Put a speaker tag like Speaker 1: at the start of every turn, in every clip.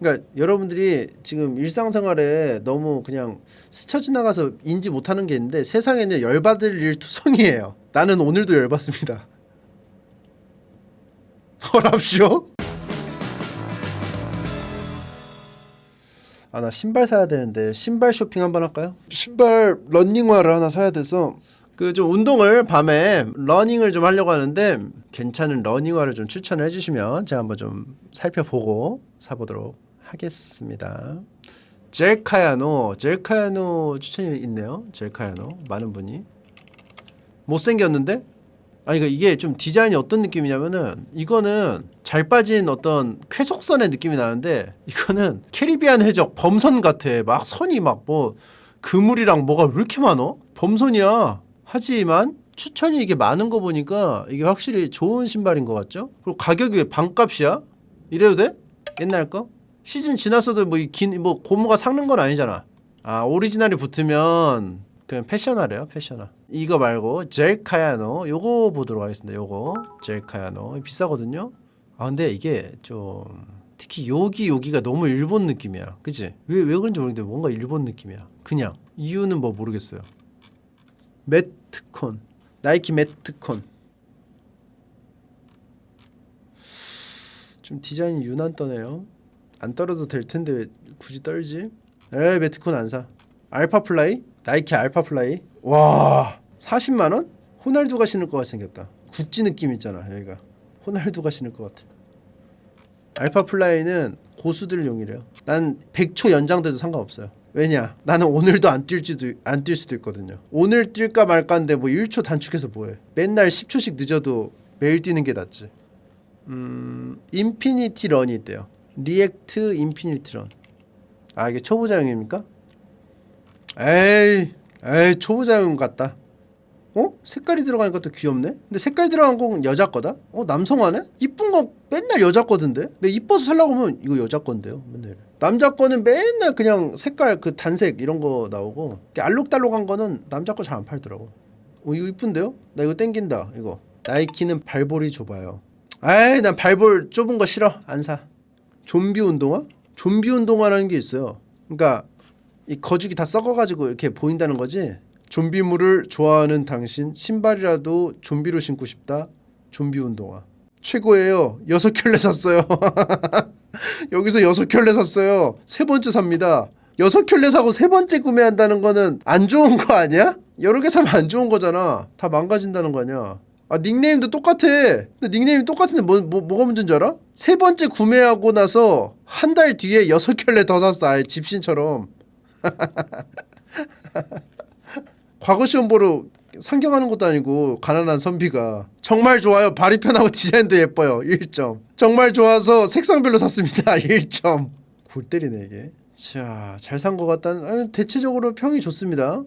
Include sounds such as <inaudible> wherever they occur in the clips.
Speaker 1: 그러니까 여러분들이 지금 일상생활에 너무 그냥 스쳐 지나가서 인지 못하는 게 있는데 세상에는 열받을 일 투성이에요. 나는 오늘도 열받습니다. <laughs> 허랍쇼? 아 나 신발 사야 되는데 신발 쇼핑 한번 할까요? 신발 러닝화를 하나 사야 돼서 그 좀 운동을 밤에 러닝을 좀 하려고 하는데 괜찮은 러닝화를 좀 추천을 해주시면 제가 한번 좀 살펴보고 사보도록 하겠습니다. 젤카야노 젤카야노 추천이 있네요. 젤카야노 많은 분이. 못생겼는데? 아니 그러니까 이게 좀 디자인이 어떤 느낌이냐면은 이거는 잘 빠진 어떤 쾌속선의 느낌이 나는데 이거는 캐리비안 해적 범선 같아. 막 선이 막 뭐 그물이랑 뭐가 왜 이렇게 많어? 범선이야. 하지만 추천이 이게 많은 거 보니까 이게 확실히 좋은 신발인 것 같죠? 그리고 가격이 왜 반값이야? 이래도 돼? 옛날 거 시즌 지났어도 뭐긴뭐 고무가 삭는 건 아니잖아. 아 오리지널이 붙으면 그냥 패셔너래요 패셔너 이거 말고 젤카야노 요거 보도록 하겠습니다 요거. 젤카야노. 비싸거든요. 아 근데 이게 좀 특히 여기 여기가 너무 일본 느낌이야. 그치? 왜, 왜 그런지 모르겠는데 뭔가 일본 느낌이야. 그냥. 이유는 뭐 모르겠어요. 매트콘. 나이키 매트콘. 좀 디자인이 유난 떠네요 안 떨어도 될 텐데 왜 굳이 떨지? 에 매트콘 안 사. 알파 플라이? 나이키 알파 플라이? 와 40만 원? 호날두가 신을 것 같이 생겼다. 구찌 느낌 있잖아 여기가. 호날두가 신을 것 같아. 알파 플라이는 고수들용이래요. 난 100초 연장돼도 상관없어요. 왜냐? 나는 오늘도 안 뛸지도 안 뛸 수도 있거든요. 오늘 뛸까 말까인데 뭐 1초 단축해서 뭐해? 맨날 10초씩 늦어도 매일 뛰는 게 낫지. 음 인피니티 런이 있대요 리액트 인피니티 런아 이게 초보자용입니까? 에이, 에이 초보자용 같다. 어? 색깔이 들어가니까 또 귀엽네. 근데 색깔 들어간 건 여자 거다. 어 남성화네? 이쁜 거 맨날 여자 거던데. 근데 이뻐서 살라고 하면 이거 여자 건데요. 맨날. 남자 거는 맨날 그냥 색깔 그 단색 이런 거 나오고 알록달록한 거는 남자 거 잘 안 팔더라고. 어 이거 이쁜데요? 나 이거 땡긴다. 이거. 나이키는 발볼이 좁아요. 에이 난 발볼 좁은 거 싫어. 안 사. 좀비 운동화? 좀비 운동화라는 게 있어요. 그러니까 이 거죽이 다 썩어가지고 이렇게 보인다는 거지. 좀비물을 좋아하는 당신 신발이라도 좀비로 신고 싶다. 좀비 운동화 최고예요. 여섯 켤레 샀어요. <laughs> 여기서 여섯 켤레 샀어요. 세 번째 삽니다. 여섯 켤레 사고 세 번째 구매한다는 거는 안 좋은 거 아니야? 여러 개 사면 안 좋은 거잖아. 다 망가진다는 거 아니야. 아 닉네임도 똑같아. 근데 닉네임이 똑같은데 뭐, 뭐 뭐가 문제인 줄 알아? 세 번째 구매하고 나서 한 달 뒤에 여섯 켤레 더 샀어. 아예 집신처럼. <laughs> 과거 시험 보러 상경하는 것도 아니고 가난한 선비가 정말 좋아요. 발이 편하고 디자인도 예뻐요. 1점. 정말 좋아서 색상별로 샀습니다. <laughs> 1점. 골 때리네 이게. 자, 잘 산 것 같다는 아, 대체적으로 평이 좋습니다.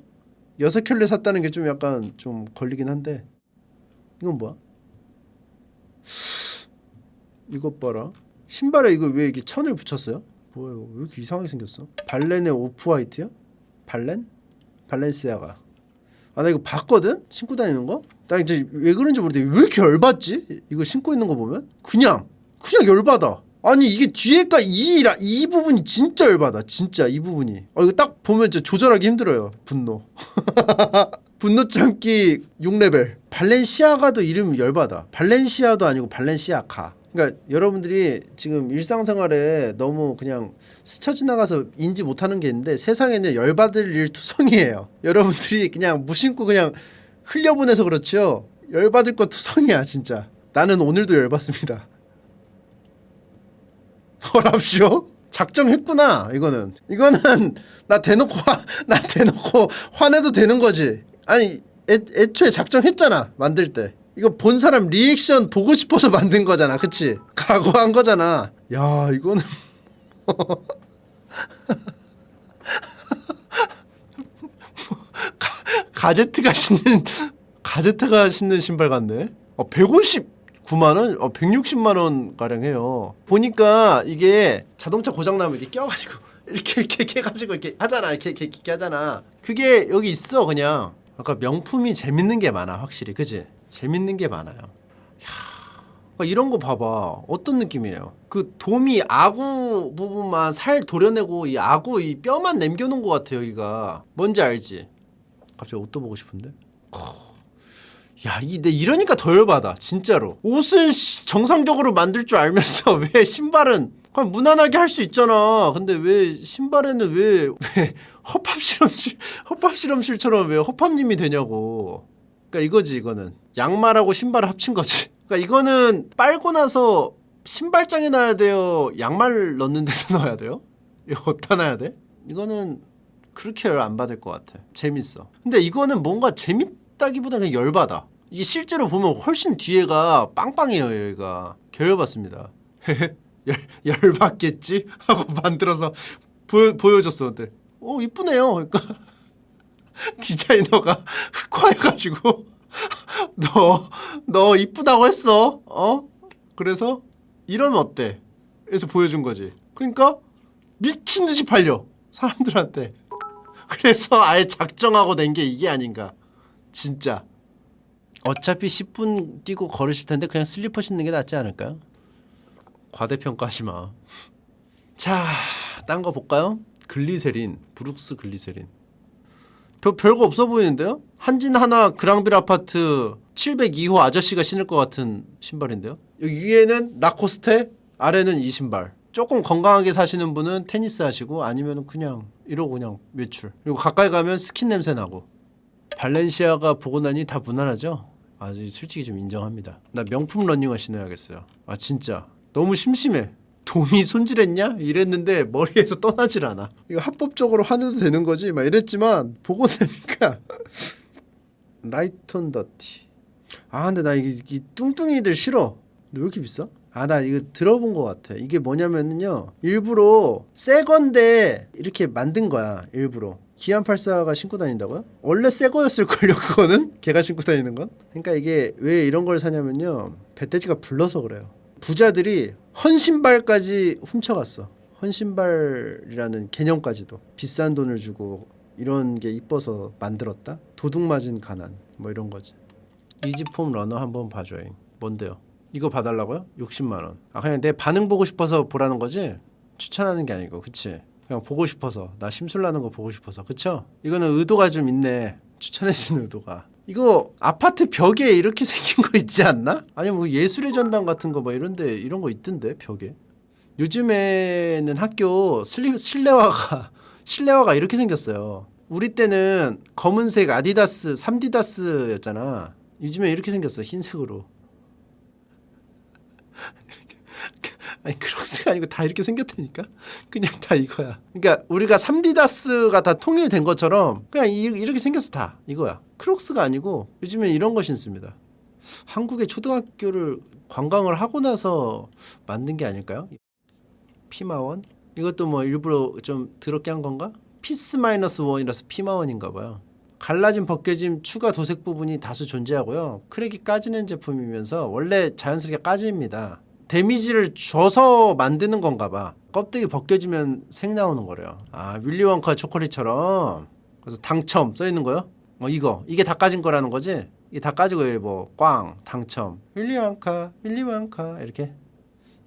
Speaker 1: 여섯 켤레 샀다는 게 좀 약간 좀 걸리긴 한데 이건 뭐야? 이것 봐라. 신발에 이거 왜 이렇게 천을 붙였어요? 뭐예요? 왜 이렇게 이상하게 생겼어? 발렌의 오프 화이트야? 발렌? 발렌시아가. 아 나 이거 봤거든? 신고 다니는 거? 나 이제 왜 그런지 모르겠는데 왜 이렇게 열받지? 이거 신고 있는 거 보면? 그냥 그냥 열받아. 아니 이게 뒤에가 이라 이 부분이 진짜 열받아. 진짜 이 부분이. 아 이거 딱 보면 진짜 조절하기 힘들어요. 분노. <laughs> 분노 참기 6레벨. 발렌시아가도 이름 열받아. 발렌시아도 아니고 발렌시아가. 그러니까 여러분들이 지금 일상생활에 너무 그냥 스쳐 지나가서 인지 못하는 게 있는데 세상에는 열받을 일 투성이에요. 여러분들이 그냥 무심코 그냥 흘려보내서 그렇죠. 열받을 거 투성이야 진짜. 나는 오늘도 열받습니다. 허랍쇼? 작정했구나 이거는 이거는 <laughs> 나 대놓고 화, 나 대놓고 화내도 되는 거지 아니 애, 애초에 작정했잖아 만들 때. 이거 본 사람 리액션 보고 싶어서 <laughs> 만든 거잖아 그치? 각오한 거잖아. 야 이거는. <laughs> 가, 가제트가 신는 가제트가 신는 신발 같네? 어 159만 원? 어 160만 원 가량 해요. 보니까 이게 자동차 고장 나면 이렇게 껴가지고 <laughs> 이렇게 이렇게 이렇게 해가지고 이렇게 하잖아. 이렇게 이렇게, 이렇게 하잖아. 그게 여기 있어 그냥 아까 명품이 재밌는 게 많아 확실히. 그지? 재밌는 게 많아요. 야 그러니까 이런 거 봐봐. 어떤 느낌이에요? 그 돔이 아구 부분만 살 도려내고 이 아구 이 뼈만 남겨놓은 것 같아 여기가. 뭔지 알지? 갑자기 옷도 보고 싶은데? 야, 이, 내 이러니까 더 열받아, 진짜로. 옷은 씨, 정상적으로 만들 줄 알면서 <laughs> 왜 신발은? 그냥 무난하게 할 수 있잖아. 근데 왜 신발에는 왜, 왜 허팝 실험실, 허팝 실험실처럼 왜 허팝님이 되냐고. 그러니까 이거지, 이거는. 양말하고 신발을 합친 거지. 그러니까 이거는 빨고 나서 신발장에 놔야 돼요? 양말 넣는 데서 넣어야 <laughs> 돼요? 이거 어디다 놔야 돼? 이거는 그렇게 열 안 받을 것 같아. 재밌어. 근데 이거는 뭔가 재밌다기보다 그냥 열받아. 이게 실제로 보면 훨씬 뒤에가 빵빵해요, 여기가. 개열받습니다. <laughs> 열, 열받겠지? 하고 만들어서 보여, 보여줬어. 근데, 어, 이쁘네요. 그러니까. <laughs> 디자이너가 흑화해가지고, <laughs> 너, 너 이쁘다고 했어. 어? 그래서, 이러면 어때? 그래서 보여준 거지. 그러니까, 미친 듯이 팔려. 사람들한테. 그래서 아예 작정하고 낸 게 이게 아닌가. 진짜. 어차피 10분 뛰고 걸으실 텐데 그냥 슬리퍼 신는 게 낫지 않을까요? 과대평가하지 마. 자, 딴 거 볼까요? 글리세린, 브룩스 글리세린. 별, 별거 없어 보이는데요? 한진 하나 그랑빌 아파트 702호 아저씨가 신을 것 같은 신발인데요? 여기 위에는 라코스테, 아래는 이 신발. 조금 건강하게 사시는 분은 테니스 하시고 아니면 그냥 이러고 그냥 외출. 그리고 가까이 가면 스킨 냄새 나고. 발렌시아가 보고 나니 다 무난하죠? 아, 솔직히 좀 인정합니다. 나 명품 러닝화 신어야겠어요. 아, 진짜. 너무 심심해. 돔이 손질했냐? 이랬는데 머리에서 떠나질 않아. 이거 합법적으로 환해도 되는 거지? 막 이랬지만 보고 나니까 <laughs> 라이톤 더티. 아, 근데 나 이게 이 뚱뚱이들 싫어. 근데 왜 이렇게 비싸? 아, 나 이거 들어본 것 같아. 이게 뭐냐면은요, 일부러 새 건데 이렇게 만든 거야, 일부러. 기안 84가 신고 다닌다고요? 원래 새 거였을걸요, 그거는? <laughs> 걔가 신고 다니는 건? 그러니까 이게 왜 이런 걸 사냐면요, 배돼지가 불러서 그래요. 부자들이 헌신발까지 훔쳐갔어. 헌신발이라는 개념까지도. 비싼 돈을 주고 이런 게 이뻐서 만들었다? 도둑 맞은 가난. 뭐 이런 거지. 이지폼 러너 한번 봐줘요. 뭔데요? 이거 봐달라고요? 60만 원. 아 그냥 내 반응 보고 싶어서 보라는 거지? 추천하는 게 아니고, 그치? 그냥 보고 싶어서 나 심술 나는 거 보고 싶어서, 그쵸? 이거는 의도가 좀 있네. 추천해주는 의도가. 이거 아파트 벽에 이렇게 <laughs> 생긴 거 있지 않나? 아니 뭐 예술의 전당 같은 거뭐 이런데 이런 거 있던데 벽에. 요즘에는 학교 슬리, 실내화가 <laughs> 실내화가 이렇게 생겼어요. 우리 때는 검은색 아디다스 3디다스였잖아. 요즘에 이렇게 생겼어 흰색으로. <laughs> 아니 크록스가 아니고 다 이렇게 생겼다니까 그냥 다 이거야 그러니까 우리가 3디다스가 다 통일된 것처럼 그냥 이, 이렇게 생겼어 다 이거야 크록스가 아니고 요즘엔 이런 거 신습니다 한국의 초등학교를 관광을 하고 나서 만든 게 아닐까요? 피마원 이것도 뭐 일부러 좀 더럽게 한 건가? 피스 마이너스 원이라서 피마원인가 봐요 갈라진 벗겨짐 추가 도색 부분이 다수 존재하고요 크랙이 까지는 제품이면서 원래 자연스럽게 까집니다 데미지를 줘서 만드는 건가 봐. 껍데기 벗겨지면 색 나오는 거래요. 아, 윌리 원카 초콜릿처럼. 그래서 당첨 써 있는 거요? 어, 이거. 이게 다 까진 거라는 거지? 이게 다 까지고 뭐 꽝, 당첨. 윌리 원카, 윌리 원카 이렇게.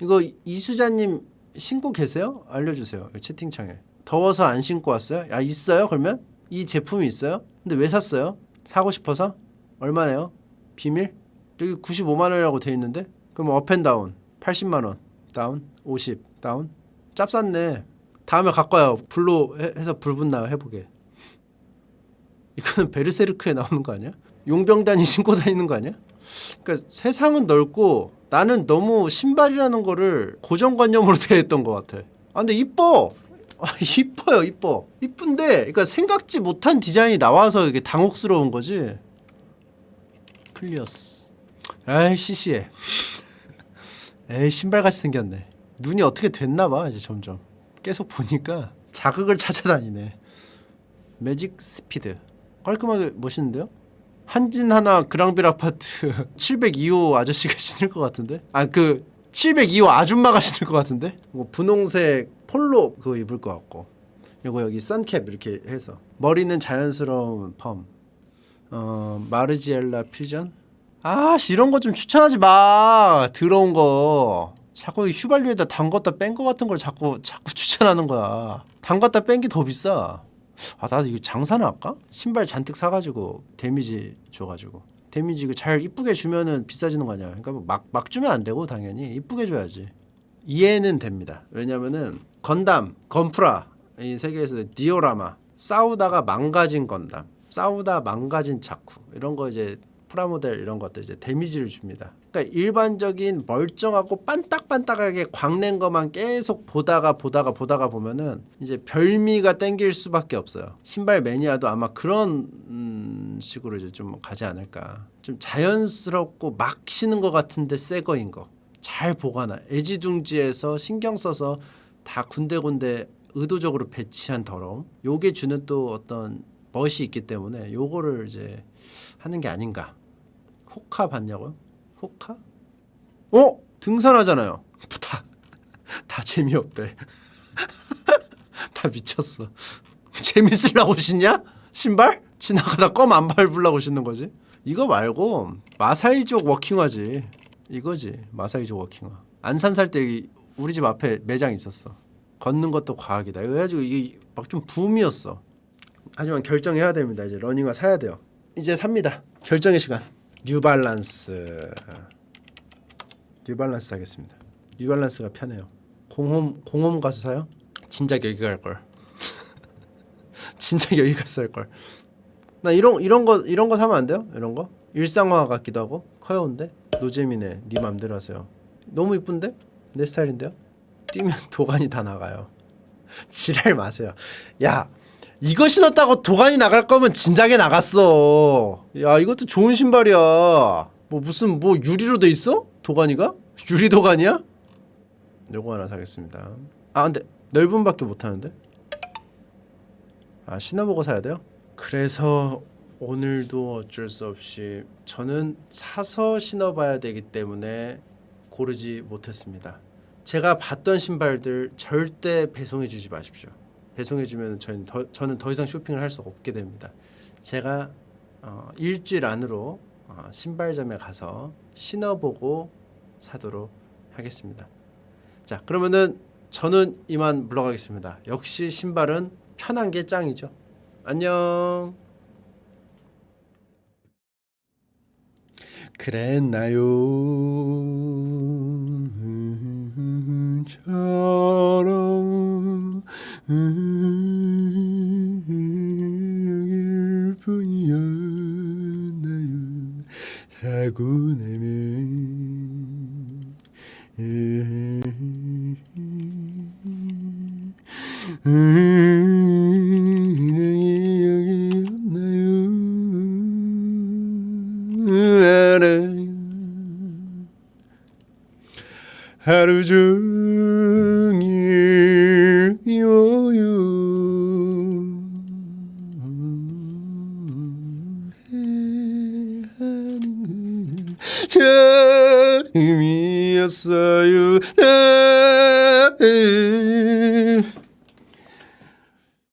Speaker 1: 이거 이수자님 신고 계세요? 알려주세요. 채팅창에. 더워서 안 신고 왔어요? 야 있어요? 그러면 이 제품이 있어요? 근데 왜 샀어요? 사고 싶어서? 얼마네요? 비밀? 여기 95만 원이라고 돼 있는데? 그럼 업앤다운 80만 원 다운 50 다운 짭쌌네 다음에 갖고 와요 불로 해- 해서 불 붙나요 해보게 이거는 베르세르크에 나오는 거 아니야? 용병단이 <laughs> 신고 다니는 거 아니야? 그러니까 세상은 넓고 나는 너무 신발이라는 거를 고정관념으로 <laughs> 대했던 것 같아. 아 근데 이뻐. 아, <laughs> 이뻐요 이뻐. 이쁜데 그러니까 생각지 못한 디자인이 나와서 이게 당혹스러운 거지. 클리어스. 아이 시시해. 에이 신발같이 생겼네. 눈이 어떻게 됐나봐 이제 점점. 계속 보니까 자극을 찾아다니네. 매직 스피드 깔끔하게 멋있는데요? 한진 하나 그랑빌 아파트 <laughs> 702호 아저씨가 신을 것 같은데 아 그 702호 아줌마가 신을 것 같은데 뭐 분홍색 폴로 그거 입을 것 같고 그리고 여기 선캡 이렇게 해서 머리는 자연스러운 펌 어, 마르지엘라 퓨전 아, 씨, 이런 거 좀 추천하지 마. 더러운 거. 자꾸 이 휘발유에다 담갔다 뺀 거 같은 걸 자꾸 자꾸 추천하는 거야. 담갔다 뺀 게 더 비싸. 아, 나도 이거 장사나 할까? 신발 잔뜩 사가지고 데미지 줘가지고 데미지 이거 잘 이쁘게 주면은 비싸지는 거 아니야? 그러니까 막막 주면 안 되고 당연히 이쁘게 줘야지. 이해는 됩니다. 왜냐면은 건담, 건프라 이 세계에서 디오라마 싸우다가 망가진 건담, 싸우다 망가진 자쿠 이런 거 이제 프라모델 이런 것들 이제 데미지를 줍니다. 그러니까 일반적인 멀쩡하고 반딱반딱하게 광낸 것만 계속 보다가 보다가 보다가 보면은 이제 별미가 땡길 수밖에 없어요. 신발 매니아도 아마 그런 음, 식으로 이제 좀 가지 않을까. 좀 자연스럽고 막 신은 것 같은데 새 거인 거. 잘 보관하. 애지둥지에서 신경 써서 다 군데군데 의도적으로 배치한 더러움. 요게 주는 또 어떤 멋이 있기 때문에 요거를 이제 하는 게 아닌가. 호카 봤냐고요? 호카? 어? 등산하잖아요. <laughs> 다, 다 재미없대. <laughs> 다 미쳤어. 재밌으려고 신냐? 신발? 지나가다 껌 안 밟으려고 신는 거지? 이거 말고 마사이족 워킹화지. 이거지. 마사이족 워킹화. 안산 살 때 우리 집 앞에 매장 있었어. 걷는 것도 과학이다. 이거 해가지고 이게 막 좀 붐이었어. 하지만 결정해야 됩니다. 이제 러닝화 사야 돼요. 이제 삽니다. 결정의 시간. 뉴발란스. 뉴발란스 사겠습니다. 뉴발란스가 편해요. 공홈 공홈 가서 사요? 진작 여기 갈 걸. <laughs> 진작 여기 가서 살 걸. 나 이런 이런 거 이런 거 사면 안 돼요? 이런 거 일상화 같기도 하고 커요운데 노잼이네. 네 맘대로 하세요. 너무 이쁜데 내 스타일인데요. 뛰면 <laughs> 도가니 다 나가요. <laughs> 지랄 마세요. 야 이거 신었다고 도가니 나갈 거면 진작에 나갔어. 야 이것도 좋은 신발이야. 뭐 무슨 뭐 유리로 돼 있어? 도가니가? <laughs> 유리 도가니야? 요거 하나 사겠습니다. 아 근데 넓은 밖에 못 하는데? 아 신어보고 사야 돼요? 그래서 오늘도 어쩔 수 없이 저는 사서 신어봐야 되기 때문에 고르지 못했습니다. 제가 봤던 신발들 절대 배송해 주지 마십시오. 배송해 주면 저는 더, 저는 더 이상 쇼핑을 할 수 없게 됩니다. 제가 어, 일주일 안으로 어, 신발점에 가서 신어보고 사도록 하겠습니다. 자 그러면은 저는 이만 물러가겠습니다. 역시 신발은 편한 게 짱이죠. 안녕. 그랬나요? 하루 종일 하는 처음이었어요. 아,